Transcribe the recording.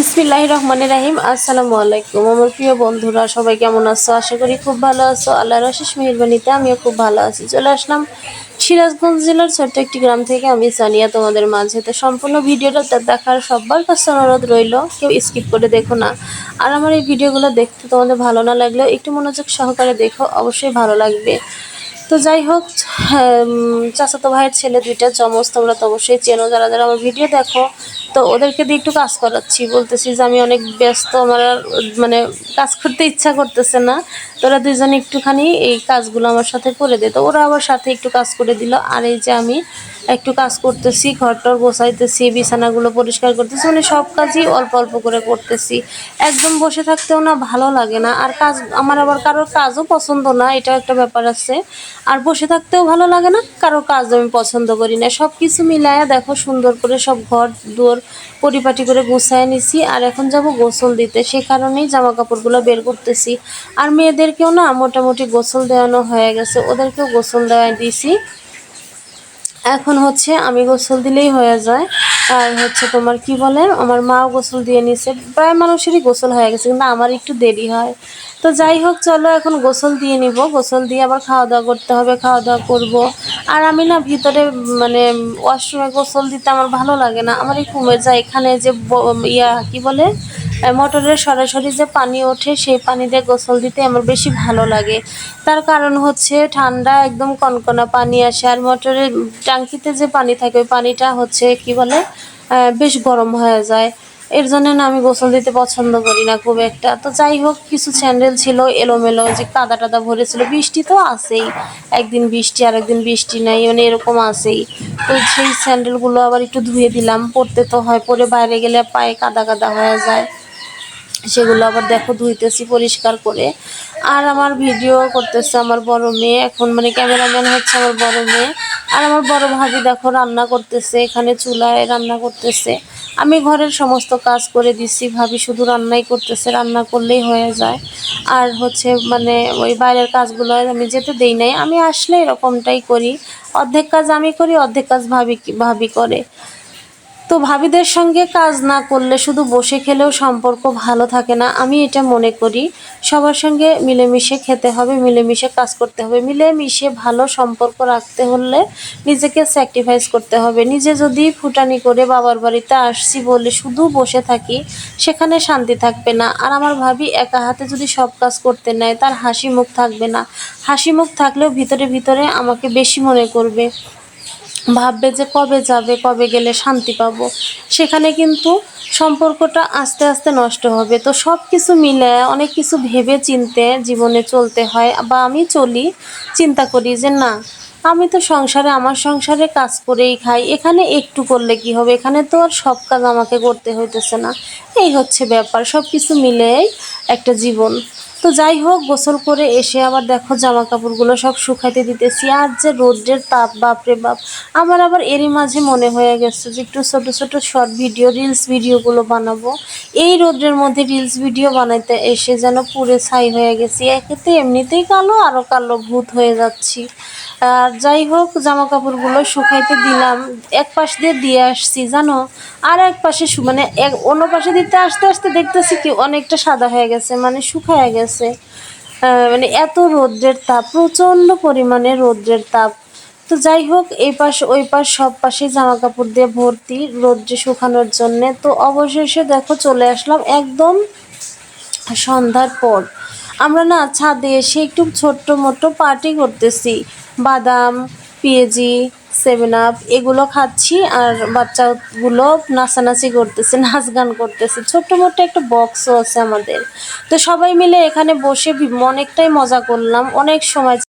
বিসমিল্লাহ রহমান রাহিম। আসসালামু আলাইকুম। আমার প্রিয় বন্ধুরা, সবাই কেমন আছো? আশা করি খুব ভালো আছো। আল্লাহর অশেষ মেহরবানিতে আমিও খুব ভালো আছি। চলে আসলাম সিরাজগঞ্জ জেলার ছোট্ট একটি গ্রাম থেকে। আমি সানিয়া, তোমাদের মাঝে। তো সম্পূর্ণ ভিডিওটা দেখার সবার কাছে অনুরোধ রইল, কেউ স্কিপ করে দেখো না। আর আমার এই ভিডিওগুলো দেখতে তোমাদের ভালো না লাগলেও একটু মনোযোগ সহকারে দেখো, অবশ্যই ভালো লাগবে। তো যাই হোক চাচাতো ভাইয়ের ছেলে দুইটা চমচ তোমরা তো অবশ্যই চেনো, যারা যারা আমার ভিডিও দেখো, তো ওদেরকে দিয়ে একটু কাজ করাচ্ছি। বলতেছি যে আমি অনেক ব্যস্ত, আমার মানে কাজ করতে ইচ্ছা করতেছে না। তোরা দুইজনে একটুখানি এই কাজগুলো আমার সাথে করে দে। তো ওরা আমার সাথে একটু কাজ করে দিল। আর এই যে আমি একটু কাজ করতেছি, ঘরটর গোছাইতেছি, বিছানাগুলো পরিষ্কার করতেছি মানে সব কাজই অল্প অল্প করে করতেছি। একদম বসে থাকতেও না, ভালো লাগে না। আর কাজ, আমার আবার কারোর কাজও পছন্দ না এটা একটা ব্যাপার আছে। আর বসে থাকতেও ভালো লাগে না কারোর কাজ আমি পছন্দ করি না। সব কিছু মিলায়া দেখো, সুন্দর করে সব ঘর দুয়ার পরিপাটি করে গুছায় নিছি। আর এখন যাব গোসল দিতে, সে কারণেই জামা কাপড়গুলো বের করতেছি। আর মেয়েদেরকেও না মোটামুটি গোসল দেওয়ানো হয়ে গেছে, ওদেরকেও গোসল দেওয়া দিছি। এখন হচ্ছে আমি গোসল দিলেই হয়ে যায়। আর হচ্ছে তোমার কি বলে, আমার মাও গোসল দিয়ে নিছে। প্রায় মানুষেরই গোসল হয়ে গেছে, কিন্তু আমার একটু দেরি হয়। তো যাই হোক, চলো এখন গোসল দিয়ে নিব। গোসল দিয়ে আবার খাওয়া দাওয়া করতে হবে খাওয়া দাওয়া করব। আর আমি না ভিতরে মানে ওয়াশরুমে গোসল দিতে আমার ভালো লাগে না। আমার একটু কমে যায় এখানে যে ইয়া, কি বলে মোটরের সরাসরি যে পানি ওঠে, সেই পানি দিয়ে গোসল দিতে আমার বেশি ভালো লাগে। তার কারণ হচ্ছে ঠান্ডা একদম কনকনা পানি আসে, আর মোটরের ট্যাঙ্কিতে যে পানি থাকে, ওই পানিটা হচ্ছে কি বলে বেশ গরম হয়ে যায়। এর জন্য না আমি গোসল দিতে পছন্দ করি না খুব একটা। তো যাই হোক, কিছু স্যান্ডেল ছিল, এলোমেলো যে কাদা টাদা ভরেছিল, বৃষ্টি তো আসেই একদিন বৃষ্টি আর একদিন বৃষ্টি নাই মানে এরকম আসেই তো সেই স্যান্ডেলগুলো আবার একটু ধুয়ে দিলাম পরতে তো হয়, পরে বাইরে গেলে পায়ে কাদা কাদা হয়ে যায়। সেগুলো আবার দেখো ধুইতেছি পরিষ্কার করে। আর আমার ভিডিও করতেছে আমার বড় মেয়ে। এখন মানে ক্যামেরাম্যান হচ্ছে আমার বড় মেয়ে। আর আমার বড় ভাবি দেখো রান্না করতেছে, এখানে চুলায় রান্না করতেছে। আমি ঘরের সমস্ত কাজ করে দিছি, ভাবি শুধু রান্নাই করতেছে, রান্না করলেই হয়ে যায়। আর হচ্ছে মানে ওই বাইরের কাজগুলো আমি যেতে দেই নাই। আমি আসলে এরকমটাই করি। অর্ধেক কাজ আমি করি, অর্ধেক কাজ ভাবি ভাবি করে। তো ভাবিদের সঙ্গে কাজ না করলে শুধু বসে খেলেও সম্পর্ক ভালো থাকে না। আমি এটা মনে করি। সবার সঙ্গে মিলেমিশে খেতে হবে, মিলেমিশে কাজ করতে হবে। মিলেমিশে ভালো সম্পর্ক রাখতে হলে নিজেকে স্যাক্রিফাইস করতে হবে। নিজে যদি ফুটানি করে বাবার বাড়িতে আসছি বলে শুধু বসে থাকি, সেখানে শান্তি থাকবে না। আর আমার ভাবি একা হাতে যদি সব কাজ করতে নেয়, তার হাসি মুখ থাকবে না। হাসি মুখ থাকলেও ভিতরে ভিতরে আমাকে বেশি মনে করবে। ভাববে যে কবে যাবে, কবে গেলে শান্তি পাবো। সেখানে কিন্তু সম্পর্কটা আস্তে আস্তে নষ্ট হবে। তো সব কিছু মিলে, অনেক কিছু ভেবে চিনতে জীবনে চলতে হয় বা আমি চলি, চিন্তা করি যে না, আমি তো সংসারে, আমার সংসারে কাজ করেই খাই। এখানে একটু করলে কি হবে? এখানে তো আর সব কাজ আমাকে করতে হইতেছে না। এই হচ্ছে ব্যাপার। সব কিছু মিলেই একটা জীবন। তো যাই হোক, গোসল করে এসে আবার দেখো জামা কাপড়গুলো সব শুকাইতে দিতেছি। আর যে রোদ্রের তাপ, বাপরে বাপ। আমার আবার এরই মাঝে মনে হয়ে গেছে যে একটু ছোট ছোট শর্ট ভিডিও রিলস ভিডিওগুলো বানাবো। এই রোদ্রের মধ্যে রিলস ভিডিও বানাইতে এসে যেন পুরে ছাই হয়ে গেছি। একেতে এমনিতেই কালো আরও কালো ভূত হয়ে যাচ্ছি। আর যাই হোক জামা কাপড়গুলো শুকাইতে দিলাম। এক পাশ দিয়ে দিয়ে আসছি, জানো? আর এক পাশে মানে এক অন্য পাশে দিতে আসতে আসতে দেখতেছি কি অনেকটা সাদা হয়ে গেছে মানে শুকায় গেছে। আহ, মানে এত রৌদ্রের তাপ প্রচণ্ড পরিমাণে রৌদ্রের তাপ। তো যাই হোক এই পাশ ওই পাশ সব পাশে জামা কাপড় দিয়ে ভর্তি রৌদ্রে শুকানোর জন্যে। তো অবশেষে দেখো চলে আসলাম একদম সন্ধ্যার পর। আমরা না ছাদে এসে একটু ছোট্ট মোটো পার্টি করতেছি। বাদাম পেঁয়াজি সেভেন আপ এগুলো খাচ্ছি, আর বাচ্চাগুলো নাচানাচি করতেছে, নাচ গান করতেছে। ছোট্ট মোটো একটা বক্সও আছে আমাদের। তো সবাই মিলে এখানে বসে অনেকটাই মজা করলাম। অনেক সময়